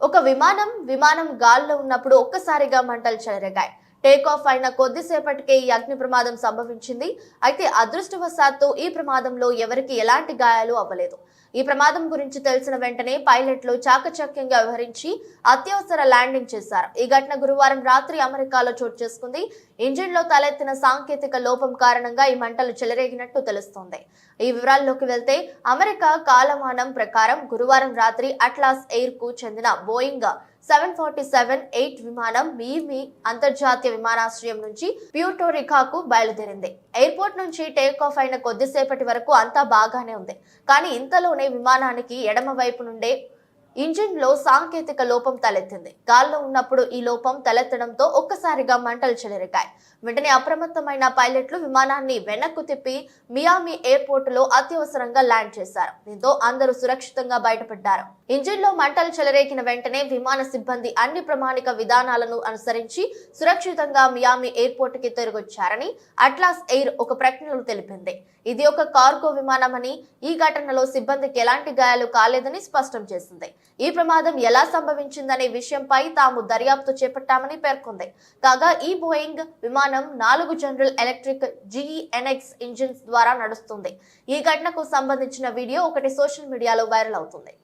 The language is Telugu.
ఒక విమానం విమానం గాల్లో ఉన్నప్పుడు ఒక్కసారిగా మంటలు చెలరేగాయి. టేక్ ఆఫ్ అయిన కొద్దిసేపటికే ఈ అగ్ని ప్రమాదం సంభవించింది. అయితే అదృష్టవశాత్తు ఈ ప్రమాదంలో ఎవరికి ఎలాంటి గాయాలు అవ్వలేదు. ఈ ప్రమాదం గురించి తెలిసిన వెంటనే పైలట్లు చాకచక్యంగా వ్యవహరించి అత్యవసర ల్యాండింగ్ చేశారు. ఈ ఘటన గురువారం రాత్రి అమెరికాలో చోటు చేసుకుంది. ఇంజిన్లో తలెత్తిన సాంకేతిక లోపం కారణంగా ఈ మంటలు చెలరేగినట్టు తెలుస్తోంది. ఈ వివరాల్లోకి వెళ్తే అమెరికా కాలమానం ప్రకారం గురువారం రాత్రి అట్లాస్ ఎయిర్కు చెందిన Boeing seven forty seven eight విమానం మిమి అంతర్జాతీయ విమానాశ్రయం నుంచి ప్యూటోరికాకు బయలుదేరింది. ఎయిర్పోర్ట్ నుంచి టేక్ ఆఫ్ అయిన కొద్దిసేపటి వరకు అంతా బాగానే ఉంది. కానీ ఇంతలోనే విమానానికి ఎడమ వైపు నుండే ఇంజిన్లో సాంకేతిక లోపం తలెత్తింది. గాల్లో ఉన్నప్పుడు ఈ లోపం తలెత్తడంతో ఒక్కసారిగా మంటలు చెలరికాయి వెంటనే అప్రమత్తమైన పైలట్లు విమానాన్ని వెనక్కు తిప్పి మియామి ఎయిర్పోర్ట్లో అత్యవసరంగా ల్యాండ్ చేశారు. దీంతో అందరూ సురక్షితంగా బయటపడ్డారు. ఇంజిన్లో మంటలు చెలరేగిన వెంటనే విమాన సిబ్బంది అన్ని ప్రమాణిక విధానాలను అనుసరించి సురక్షితంగా మియామి ఎయిర్పోర్ట్కి తిరిగొచ్చారని అట్లాస్ ఎయిర్ ఒక ప్రకటనలో తెలిపింది. ఇది ఒక కార్గో విమానమని ఈ ఘటనలో సిబ్బందికి ఎలాంటి గాయాలు కాలేదని స్పష్టం చేసింది. ఈ ప్రమాదం ఎలా సంభవించిందనే విషయంపై తాము దర్యాప్తు చేపట్టామని పేర్కొంది. కాగా ఈ బోయింగ్ విమానం నాలుగు జనరల్ ఎలక్ట్రిక్ జిఈఎన్ఎక్స్ ఇంజిన్స్ ద్వారా నడుస్తుంది. ఈ ఘటనకు సంబంధించిన వీడియో ఒకటి సోషల్ మీడియాలో వైరల్ అవుతుంది.